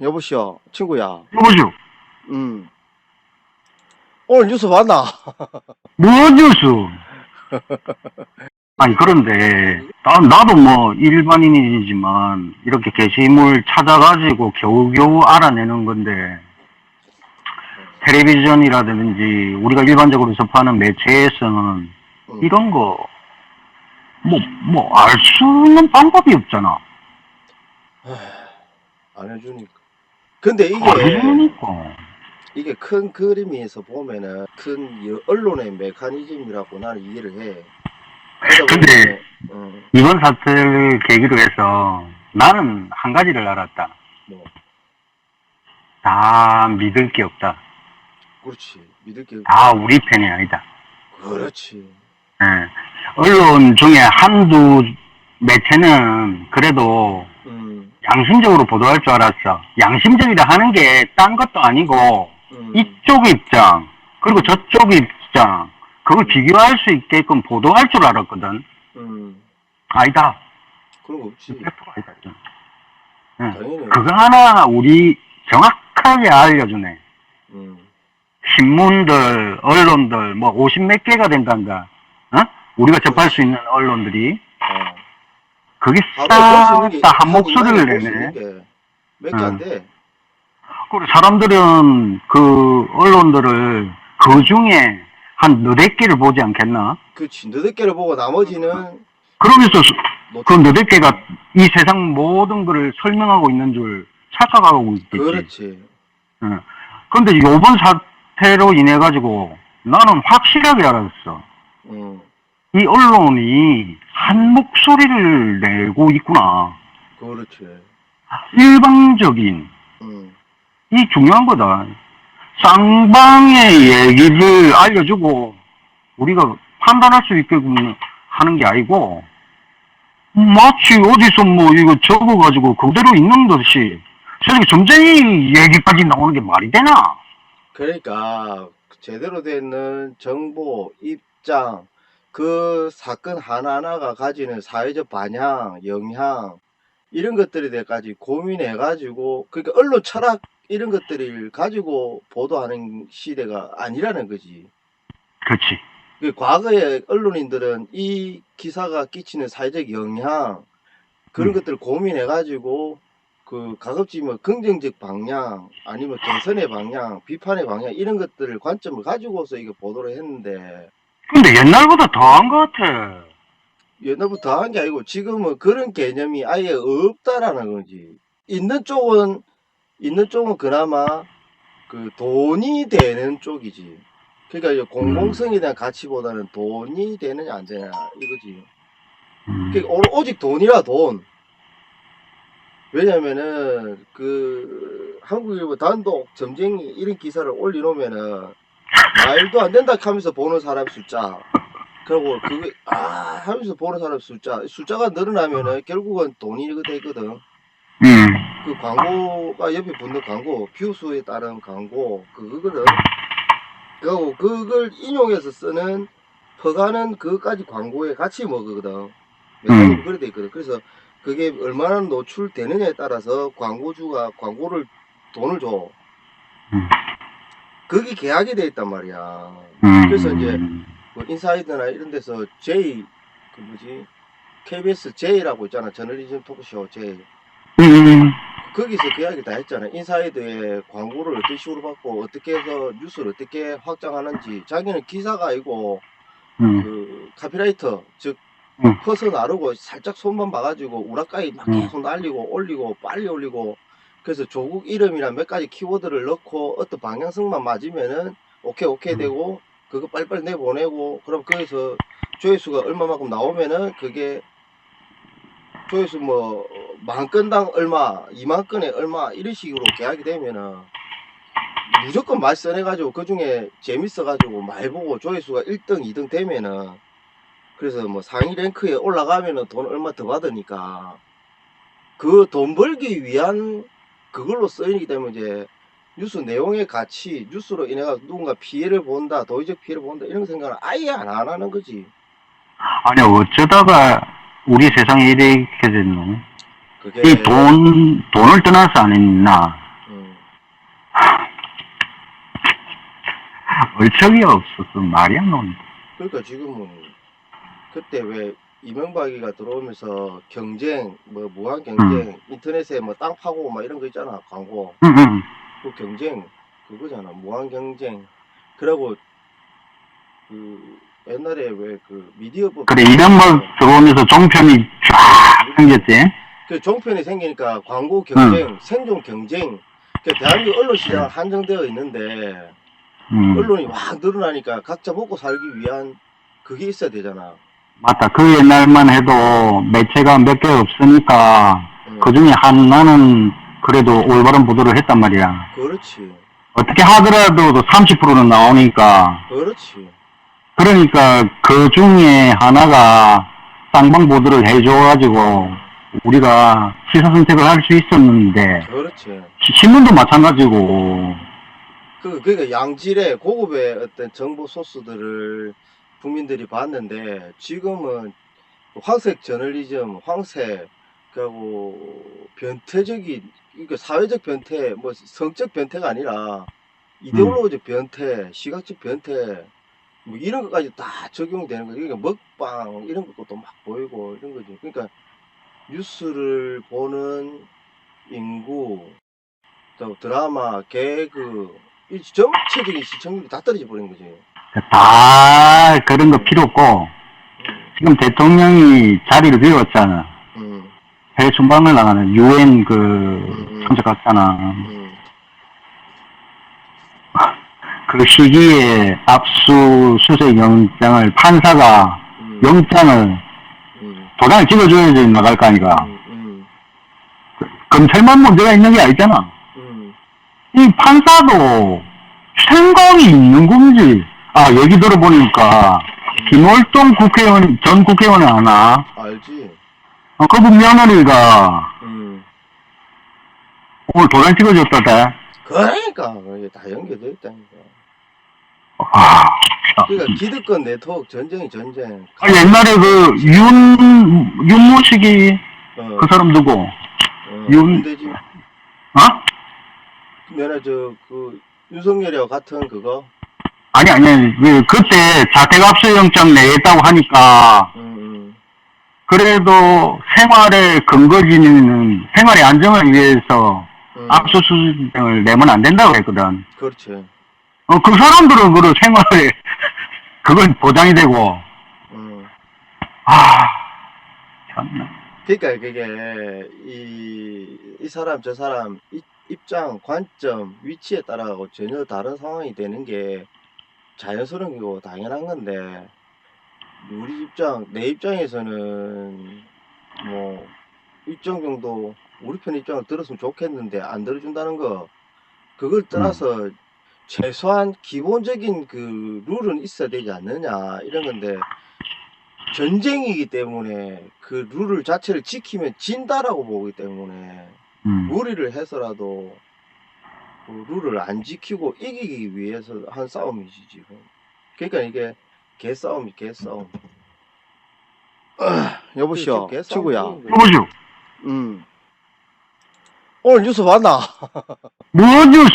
여보시오, 친구야. 여보세요. 음. 오늘 뉴스 봤나? 뭐 뉴스? 아니 그런데 나, 나도 뭐 일반인이지만 이렇게 게시물 찾아가지고 겨우겨우 알아내는 건데 텔레비전이라든지 우리가 일반적으로 접하는 매체에서는 음. 이런 거 뭐 뭐 알 수는 방법이 없잖아. 안 해주니까. 근데 이게, 그러니까. 이게 큰 그림에서 보면은 큰 이 언론의 메커니즘이라고 나는 이해를 해. 그러다 근데 보면은, 어, 이번 사태를 계기로 해서 나는 한 가지를 알았다. 뭐, 다 믿을 게 없다. 그렇지. 믿을 게, 다 우리 편이 아니다. 그렇지. 예. 언론 중에 한두 매체는 그래도 음, 양심적으로 보도할 줄 알았어. 양심적이라 하는 게 딴 것도 아니고 음, 이쪽 입장 그리고 저쪽 입장 그걸 비교할 수 있게끔 보도할 줄 알았거든. 음, 아니다. 그런 거 없지. 100% 아니다. 응. 당연히. 그거 하나 우리 정확하게 알려주네. 음, 신문들, 언론들, 뭐, 50 몇 개가 된단다. 어? 우리가 접할 수 있는 언론들이. 어. 그게 다들 볼수 있는 게, 싹다한 한국 목소리를 내네. 게몇개안 응. 돼. 그리고 사람들은 그 언론들을 그 중에 한 너댓 개를 보지 않겠나? 그렇지. 너댓 개를 보고 나머지는 그러면서 뭐그 너댓 개가 이 세상 모든 것을 설명하고 있는 줄 착각하고 있겠지. 그렇지. 응. 근데 요번 사태로 인해 가지고 나는 확실하게 알았어. 음, 이 언론이 한 목소리를 내고 있구나. 그렇지. 일방적인 음, 이 중요한 거다. 쌍방의 얘기를 알려주고 우리가 판단할 수 있게끔 하는 게 아니고 마치 어디서 뭐 이거 적어가지고 그대로 있는 듯이 세상에 점쟁이 얘기까지 나오는 게 말이 되나? 그러니까 제대로 되는 정보, 입장, 그 사건 하나하나가 가지는 사회적 반향, 영향 이런 것들에 대해까지 고민해 가지고 그러니까 언론 철학 이런 것들을 가지고 보도하는 시대가 아니라는 거지. 그렇지. 그 과거에 언론인들은 이 기사가 끼치는 사회적 영향 그런 음. 것들을 고민해 가지고 그 가급적 뭐 긍정적 방향 아니면 개선의 방향 비판의 방향 이런 것들을 관점을 가지고서 이거 보도를 했는데 근데 옛날보다 더한 것 같아. 옛날부터 한게 아니고 지금은 그런 개념이 아예 없다라는 거지 있는 쪽은 있는 쪽은 그나마 그 돈이 되는 쪽이지 그러니까 이제 공공성에 대한 가치보다는 돈이 되느냐 안 되냐 이거지 음. 그 오- 오직 돈이라 돈. 왜냐면은 그 한국일보 단독 점쟁이 이런 기사를 올려놓으면은 말도 안 된다 하면서 보는 사람 숫자. 그리고 그게 아 하면서 보는 사람 숫자 숫자가 늘어나면은 결국은 돈이 되거든. 음. 그 광고가 옆에 붙는 광고 뷰수에 따른 광고 그거거든. 그리고 그걸 인용해서 쓰는 퍼가는 그까지 광고에 같이 먹거든. 메커니즘 그래 돼 있거든. 그래서 그게 얼마나 노출되느냐에 따라서 광고주가 광고를 돈을 줘. 음. 그게 계약이 돼 있단 말이야. 음. 그래서 이제 뭐 인사이드나 이런 데서 J 그 뭐지 KBS J라고 있잖아. 저널리즘 토크쇼 J. 음. 거기서 그 이야기 다 했잖아. 인사이드에 광고를 어떤 식으로 받고 어떻게 해서 뉴스를 어떻게 확장하는지 자기는 기사가 아니고 음. 그 카피라이터 즉 음. 퍼서 나르고 살짝 손만 봐가지고 우라카이 막 음. 계속 날리고 올리고 빨리 올리고 그래서 조국 이름이나 몇 가지 키워드를 넣고 어떤 방향성만 맞으면은 오케이 오케이 음. 되고 그거 빨리빨리 내보내고 그럼 거기서 조회수가 얼마만큼 나오면은 그게 조회수 뭐 만 건당 얼마, 이만 건에 얼마 이런 식으로 계약이 되면은 무조건 말 써내가지고 그 중에 재밌어가지고 말 보고 조회수가 1등, 2등 되면은 그래서 뭐 상위 랭크에 올라가면은 돈 얼마 더 받으니까 그 돈 벌기 위한 그걸로 쓰이기 때문에 이제 뉴스 내용의 가치, 뉴스로 인해서 누군가 피해를 본다, 도의적 피해를 본다 이런 생각을 아예 안, 안 하는 거지. 아니 어쩌다가 우리 세상이 이렇게 됐노? 이돈 돈을 떠나서 안 했나? 음. 얼척이 없어서 말이 안 나온다. 그러니까 지금은 그때 왜 이명박이가 들어오면서 경쟁 뭐 무한 경쟁 인터넷에 뭐 땅 파고 막 이런 거 있잖아 광고. 응, 응. 그 경쟁 그거잖아 무한 경쟁. 그리고 그 옛날에 왜 그 미디어법 그래, 이명박 들어오면서 종편이 쫙 생겼지? 그 종편이 생기니까 광고 경쟁 생존 경쟁. 그 대한민국 언론 시장 은 한정되어 있는데 음. 언론이 확 늘어나니까 각자 먹고 살기 위한 그게 있어야 되잖아 맞다. 그 옛날만 해도 매체가 몇 개 없으니까 응. 그 중에 하나는 그래도 올바른 보도를 했단 말이야. 그렇지 어떻게 하더라도 30%는 나오니까. 그렇지 그러니까 그 중에 하나가 쌍방 보도를 해줘가지고 우리가 시사 선택을 할 수 있었는데 그렇지 시- 신문도 마찬가지고 그, 그러니까 양질의 고급의 어떤 정보 소스들을 국민들이 봤는데 지금은 황색 저널리즘, 황색, 그리고 변태적인, 그러니까 사회적 변태, 뭐 성적 변태가 아니라 이데올로기적 변태, 시각적 변태, 뭐 이런 것까지 다 적용되는 거지. 그러니까 먹방 이런 것도 막 보이고 이런 거지. 그러니까 뉴스를 보는 인구, 또 드라마, 개그, 이 전체적인 시청률이 다 떨어져 버린 거지. 다 그런 거 필요 없고 음, 지금 대통령이 자리를 비웠잖아. 음, 해외 순방을 나가는 유엔 그 음. 참석했잖아. 음. 그 시기에 압수수색 영장을 판사가 음, 영장을 음, 도장을 찍어줘야지 나갈 거. 음, 음, 검찰만 문제가 있는 게 아니잖아. 음. 이 판사도 생각이 있는 건지. 아, 얘기 들어보니까, 김월동 국회의원, 전 국회의원이 하나, 알지. 어, 그분 며느리가 음. 오늘 도장 찍어줬다대. 그러니까 이게 다 연결돼 있다니까. 아, 참. 그러니까 기득권 네트워크 전쟁이 전쟁. 아, 옛날에 그, 윤, 윤모식이, 어, 그 사람 누구? 어, 윤- 근데 지금 어? 내가 저그 윤석열이와 같은 그거. 아니, 아니, 아니. 그, 그때 자택 압수영장 내겠다고 하니까, 음, 그래도 생활의 근거지는 생활의 안정을 위해서 음, 음. 압수수색을 내면 안 된다고 했거든. 그렇지. 어, 그 사람들은 그 생활에 그건 보장이 되고, 음. 아, 참나. 그러니까 그게 이, 이 사람 저 사람 이- 입장 관점 위치에 따라가고 전혀 다른 상황이 되는 게 자연스러운 거고 당연한 건데 우리 입장 내 입장에서는 뭐 일정 정도 우리 편 입장을 들었으면 좋겠는데 안 들어준다는 거 그걸 떠나서 최소한 기본적인 그 룰은 있어야 되지 않느냐 이런 건데 전쟁이기 때문에 그 룰을 자체를 지키면 진다라고 보기 때문에 음. 무리를 해서라도 그 룰을 안 지키고 이기기 위해서 한 싸움이지 지금. 그러니까 이게 개싸움이 개싸움. 아, 여보시오, 그렇죠. 개싸움 친구야. 거지. 여보시오, 음. 오늘 뉴스 봤나? 뭐 뉴스?